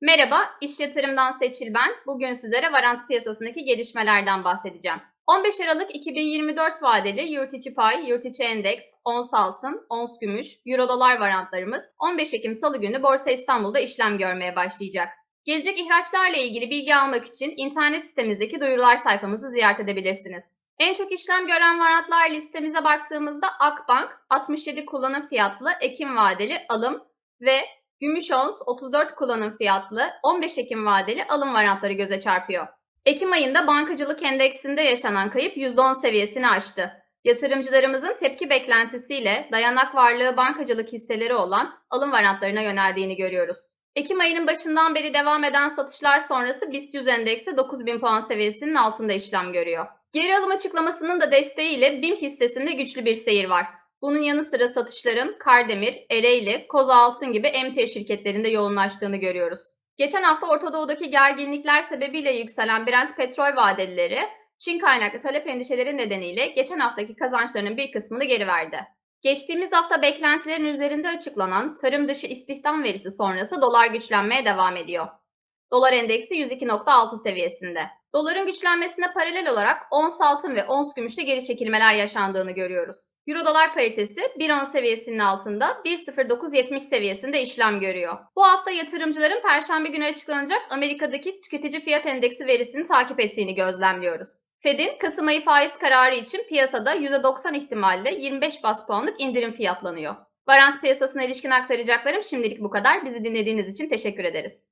Merhaba, iş yatırımdan Seçil ben. Bugün sizlere varant piyasasındaki gelişmelerden bahsedeceğim. 15 Aralık 2024 vadeli yurt içi pay, yurt içi endeks, ons altın, ons gümüş, euro dolar varantlarımız 15 Ekim Salı günü Borsa İstanbul'da işlem görmeye başlayacak. Gelecek ihraçlarla ilgili bilgi almak için internet sitemizdeki duyurular sayfamızı ziyaret edebilirsiniz. En çok işlem gören varantlar listemize baktığımızda Akbank 67 kullanım fiyatlı Ekim vadeli alım ve Gümüş ons 34 kullanım fiyatlı 15 Ekim vadeli alım varantları göze çarpıyor. Ekim ayında bankacılık endeksinde yaşanan kayıp %10 seviyesini aştı. Yatırımcılarımızın tepki beklentisiyle dayanak varlığı bankacılık hisseleri olan alım varantlarına yöneldiğini görüyoruz. Ekim ayının başından beri devam eden satışlar sonrası BIST 100 endeksi 9000 puan seviyesinin altında işlem görüyor. Geri alım açıklamasının da desteğiyle BİM hissesinde güçlü bir seyir var. Bunun yanı sıra satışların Kardemir, Ereğli, Koza Altın gibi emtia şirketlerinde yoğunlaştığını görüyoruz. Geçen hafta Orta Doğu'daki gerginlikler sebebiyle yükselen Brent petrol vadelileri, Çin kaynaklı talep endişeleri nedeniyle geçen haftaki kazançlarının bir kısmını geri verdi. Geçtiğimiz hafta beklentilerin üzerinde açıklanan tarım dışı istihdam verisi sonrası dolar güçlenmeye devam ediyor. Dolar endeksi 102.6 seviyesinde. Doların güçlenmesine paralel olarak ons altın ve ons gümüşte geri çekilmeler yaşandığını görüyoruz. Euro dolar paritesi 1.10 seviyesinin altında 1.0970 seviyesinde işlem görüyor. Bu hafta yatırımcıların perşembe günü açıklanacak Amerika'daki tüketici fiyat endeksi verisini takip ettiğini gözlemliyoruz. Fed'in Kasım ayı faiz kararı için piyasada %90 ihtimalle 25 bas puanlık indirim fiyatlanıyor. Varans piyasasına ilişkin aktaracaklarım şimdilik bu kadar. Bizi dinlediğiniz için teşekkür ederiz.